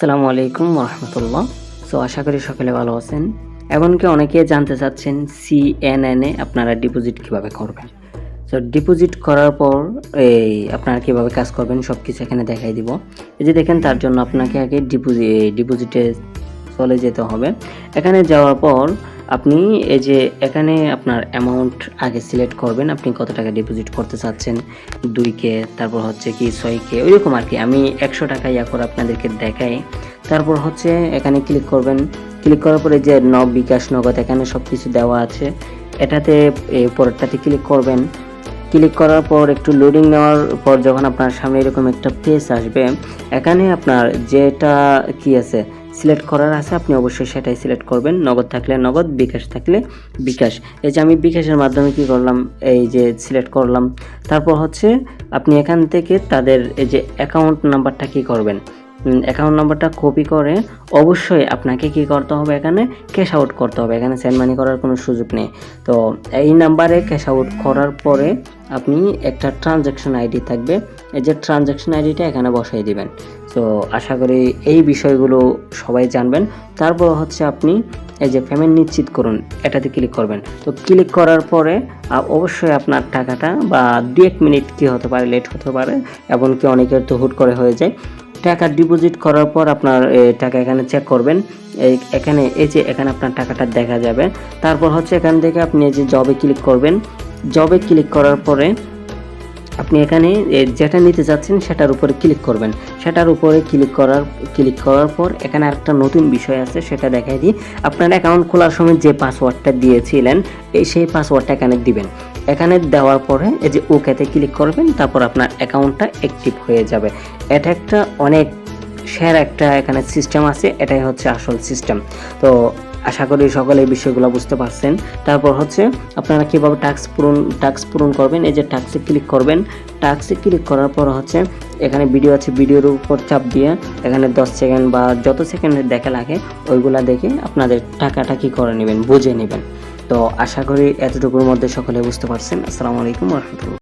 আসসালামু আলাইকুম রহমতুল্লাহ। সো আশা করি সকলে ভালো আছেন। এমনকি অনেকে জানতে চাচ্ছেন সিএনএনে আপনারা ডিপোজিট কীভাবে করবেন। সো ডিপোজিট করার পর এই আপনারা কীভাবে কাজ করবেন সব কিছু এখানে দেখাই দিব। এই যে দেখেন, তার জন্য আপনাকে আগে ডিপোজিট ডিপোজিটে চলে যেতে হবে। এখানে যাওয়ার পর আপনি এই যে এখানে আপনার অ্যামাউন্ট আগে সিলেক্ট করবেন, আপনি কত টাকা ডিপোজিট করতে চাচ্ছেন? দুই কে তারপর হচ্ছে কি ছয় কে ওইরকম আর কি আমি একশো টাকা ইয়া করে আপনাদেরকে দেখাই। তারপর হচ্ছে এখানে ক্লিক করবেন। ক্লিক করার পরে যে নব বিকাশ নগদ, এখানে সব কিছু দেওয়া আছে। এটাতে এই পরেরটাতে ক্লিক করবেন। ক্লিক করার পর একটু লোডিং নেওয়ার পর যখন আপনার সামনে এরকম একটা পেজ আসবে, এখানে আপনার যেটা কি আছে সিলেক্ট করার আছে, আপনি অবশ্যই সেটাই সিলেক্ট করবেন। নগদ থাকলে নগদ, বিকাশ থাকলে বিকাশ। এই যে আমি বিকাশের মাধ্যমে কি করলাম? এই যে সিলেক্ট করলাম। তারপর হচ্ছে আপনি এখান থেকে তাদের এই যে অ্যাকাউন্ট নাম্বারটা কি করবেন? অ্যাকাউন্ট নাম্বারটা কপি করে অবশ্যই আপনাকে কি করতে হবে এখানে? ক্যাশ আউট করতে হবে। এখানে সেন্ড মানি করার কোনো সুযোগ নেই। তো এই নাম্বারে ক্যাশ আউট করার পরে আপনি একটা ট্রানজ্যাকশন আইডি থাকবে। এই যে ট্রানজ্যাকশন আইডিটা এখানে বসাই দিবেন। তো আশা করি এই বিষয়গুলো সবাই জানবেন। তারপর হচ্ছে আপনি এই যে পেমেন্ট নিশ্চিত করুন, এটাতে ক্লিক করবেন। তো ক্লিক করার পরে অবশ্যই আপনার টাকাটা বা দু এক মিনিট কি হতে পারে লেট হতে পারে, এমনকি অনেকের তো হুট করে হয়ে যায়। টাকা ডিপোজিট করার পর আপনার টাকা এখানে চেক করবেন। এই এখানে, এই যে এখানে আপনার টাকাটা দেখা যাবে। তারপর হচ্ছে এখান থেকে আপনি এই যে জবে ক্লিক করবেন। জবে ক্লিক করার পরে আপনি এখানে যেটা নিতে চাচ্ছেন সেটার উপরে ক্লিক করবেন। সেটার উপরে ক্লিক করার ক্লিক করার পর এখানে আরেকটা নতুন বিষয় আছে, সেটা দেখাই দিই। আপনার অ্যাকাউন্ট খোলার সময় যে পাসওয়ার্ডটা দিয়েছিলেন, এই সেই পাসওয়ার্ডটা এখানে দিবেন। এখানে দেওয়ার পরে এই যে ওকেতে ক্লিক করবেন, তারপর আপনার অ্যাকাউন্টটা অ্যাক্টিভ হয়ে যাবে। এটা একটা অনেক শেয়ার একটা এখানে সিস্টেম আছে, এটাই হচ্ছে আসল সিস্টেম তো আশা করি সকলে এই বিষয়গুলো বুঝতে পারছেন। তারপর হচ্ছে, আপনারা কীভাবে টাস্ক পূরণ টাস্ক পূরণ করবেন? এই যে টাস্কে ক্লিক করবেন। টাস্কে ক্লিক করার পর হচ্ছে, এখানে ভিডিও আছে ভিডিওর উপর চাপ দিয়ে, এখানে দশ সেকেন্ড বা যত সেকেন্ডের দেখা লাগে, ওইগুলা দেখে আপনাদের টাকাটা কি করে নেবেন, বুঝে নেবেন। তো আশা করি এতটুকুর মধ্যে সকলে বুঝতে পারছেন। আসসালামু আলাইকুম রহমতুল্লাহ।